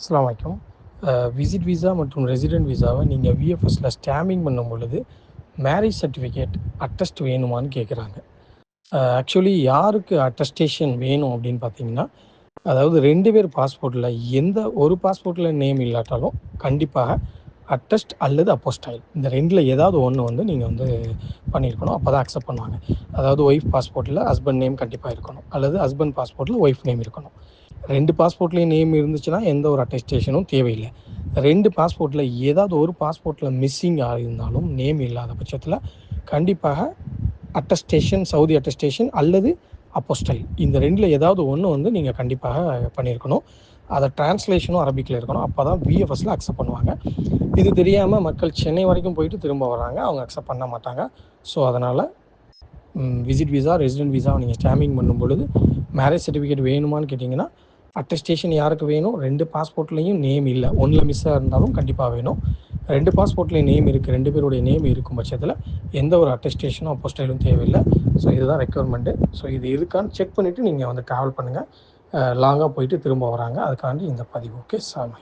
அஸ்லாம் வைக்கும் visit visa மற்றும் ரெசிடென்ட் விசாவை நீங்கள் விஎஃப்எஸில் ஸ்டாம்பிங் பண்ணும் பொழுது மேரேஜ் சர்டிஃபிகேட் அட்டஸ்ட் வேணுமான்னு கேட்குறாங்க ஆக்சுவலி யாருக்கு அட்டஸ்டேஷன் வேணும் அப்படின்னு பார்த்தீங்கன்னா அதாவது ரெண்டு பேர் பாஸ்போர்ட்டில் எந்த ஒரு பாஸ்போர்ட்டில் நேம் இல்லாட்டாலும் கண்டிப்பாக அட்டஸ்ட் அல்லது அப்போஸ்டைல் இந்த ரெண்டில் ஏதாவது ஒன்று வந்து நீங்கள் வந்து பண்ணியிருக்கணும் அப்போ தான் அக்செப்ட் பண்ணுவாங்க. அதாவது ஒய்ஃப் பாஸ்போர்ட்டில் ஹஸ்பண்ட் நேம் கண்டிப்பாக இருக்கணும். அல்லது ஹஸ்பண்ட் பாஸ்போர்ட்டில் ஒய்ஃப் நேம் இருக்கணும். ரெண்டு பாஸ்போர்ட்லேயும் நேம் இருந்துச்சுன்னா எந்த ஒரு அட்டஸ்டேஷனும் தேவையில்லை. ரெண்டு பாஸ்போர்ட்டில் ஏதாவது ஒரு பாஸ்போர்ட்டில் மிஸ்ஸிங் இருந்தாலும் நேம் இல்லாத பட்சத்தில் கண்டிப்பாக அட்டஸ்டேஷன் சவுதி அட்டஸ்டேஷன் அல்லது அப்போஸ்டைல் இந்த ரெண்டில் ஏதாவது ஒன்று வந்து நீங்கள் கண்டிப்பாக பண்ணியிருக்கணும். அதை டிரான்ஸ்லேஷனும் அரபிக்கில் இருக்கணும். அப்போ தான் விஎஃப்எஸில் அக்செப்ட் பண்ணுவாங்க. இது தெரியாமல் மக்கள் சென்னை வரைக்கும் போயிட்டு திரும்ப வராங்க அவங்க அக்செப்ட் பண்ண மாட்டாங்க. ஸோ அதனால் விசிட் விசா ரெசிடென்ட் விசாவை நீங்கள் ஸ்டாம்பிங் பண்ணும் பொழுது மேரேஜ் சர்டிஃபிகேட் வேணுமான்னு கேட்டிங்கன்னா அட்டஸ்டேஷன் யாருக்கு வேணும்? ரெண்டு பாஸ்போர்ட்லேயும் நேம் இல்லை. ஒன்றில் மிஸ்ஸாக இருந்தாலும் கண்டிப்பாக வேணும். ரெண்டு பாஸ்போர்ட்லேயும் நேம் இருக்குது ரெண்டு பேருடைய நேம் இருக்கும் பட்சத்தில் எந்த ஒரு அட்டஸ்டேஷனும் அப்போஸ்டைலும் தேவையில்லை. ஸோ இதுதான் ரெக்குவயர்மெண்ட்டு ஸோ இது இருக்கான்னு செக் பண்ணிவிட்டு நீங்கள் வந்து ட்ராவல் பண்ணுங்கள் லாங்காக போயிட்டு திரும்ப வராங்க. அதுக்காண்டி இந்த பதிவு. Okay sir